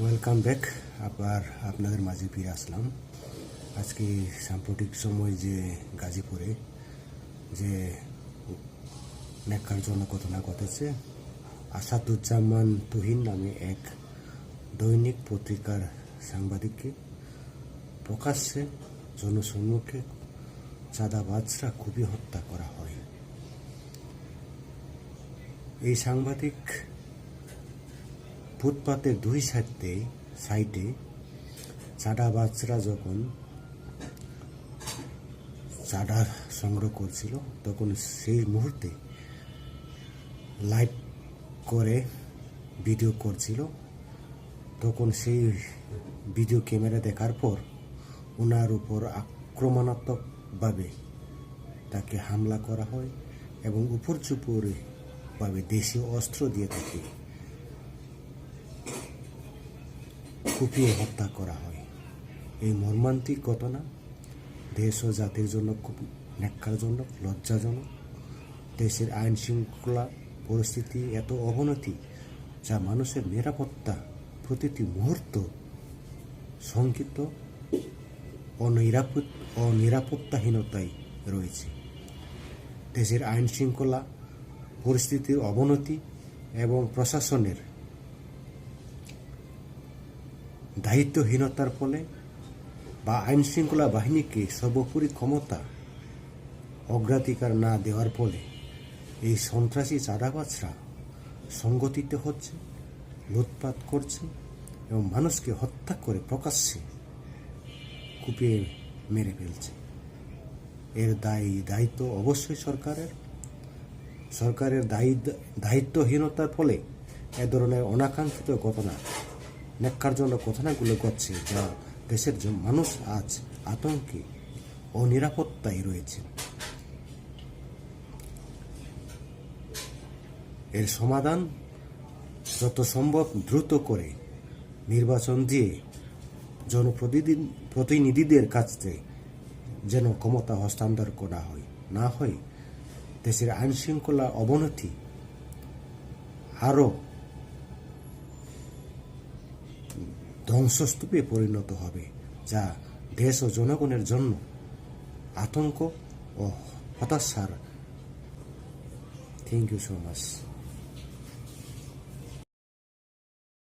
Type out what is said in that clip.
Welcome back আবার আপনাদের মাঝে ফিরে আসলাম। আজকে সাম্প্রতিক সময় যে গাজীপুরে যে ন্যাক্কারজনক ঘটনা ঘটেছে, আসাদুজ্জামান তুহিন নামে এক দৈনিক পত্রিকার সাংবাদিককে প্রকাশ্যে জনসম্মুখে চাঁদাবাজরা খুবই হত্যা করা হয়। এই সাংবাদিক ফুটপাতের দুই সাইডে সাইডে চাঁদাবাজরা যখন চাঁদা সংগ্রহ করছিল, তখন সেই মুহূর্তে লাইভ করে ভিডিও করছিল। তখন সেই ভিডিও ক্যামেরা দেখার পর ওনার উপর আক্রমণাত্মকভাবে তাকে হামলা করা হয় এবং উপর ভাবে দেশীয় অস্ত্র দিয়ে তাকে কুপিয়ে হত্যা করা হয়। এই মর্মান্তিক ঘটনা দেশ ও জাতির জন্য খুব ন্যাক্কারজনক, লজ্জাজনক। দেশের আইন শৃঙ্খলা পরিস্থিতি এত অবনতি যা মানুষের নিরাপত্তা প্রতিটি মুহূর্ত শঙ্কিত, অনিরাপদ অনিরাপত্তাহীনতায় রয়েছে। দেশের আইন শৃঙ্খলা পরিস্থিতির অবনতি এবং প্রশাসনের দায়িত্বহীনতার ফলে বা আইন শৃঙ্খলা বাহিনীকে সর্বোপরি ক্ষমতা অগ্রাধিকার না দেওয়ার ফলে এই সন্ত্রাসী চাঁদাবাজরা সংগঠিত হচ্ছে, লুটপাট করছে এবং মানুষকে হত্যা করে প্রকাশ্যে কুপিয়ে মেরে ফেলছে। এর দায়ী দায়িত্ব অবশ্যই সরকারের। সরকারের দায়ী দায়িত্বহীনতার ফলে এ ধরনের অনাকাঙ্ক্ষিত ঘটনা ন্যাক্কারজনক ঘটনাগুলো ঘটছে যা দেশের মানুষ আজ আতঙ্কে ও নিরাপত্তায় রয়েছে। এর সমাধান যত সম্ভব দ্রুত করে নির্বাচন দিয়ে জনপ্রতিনিধি প্রতিনিধিদের কাছে যেন ক্ষমতা হস্তান্তর করা হয়, না হয় দেশের আইন শৃঙ্খলা অবনতি আরও ধ্বংসস্তূপে পরিণত হবে, যা দেশ ও জনগণের জন্য আতঙ্ক ও হতাশার। Thank you so much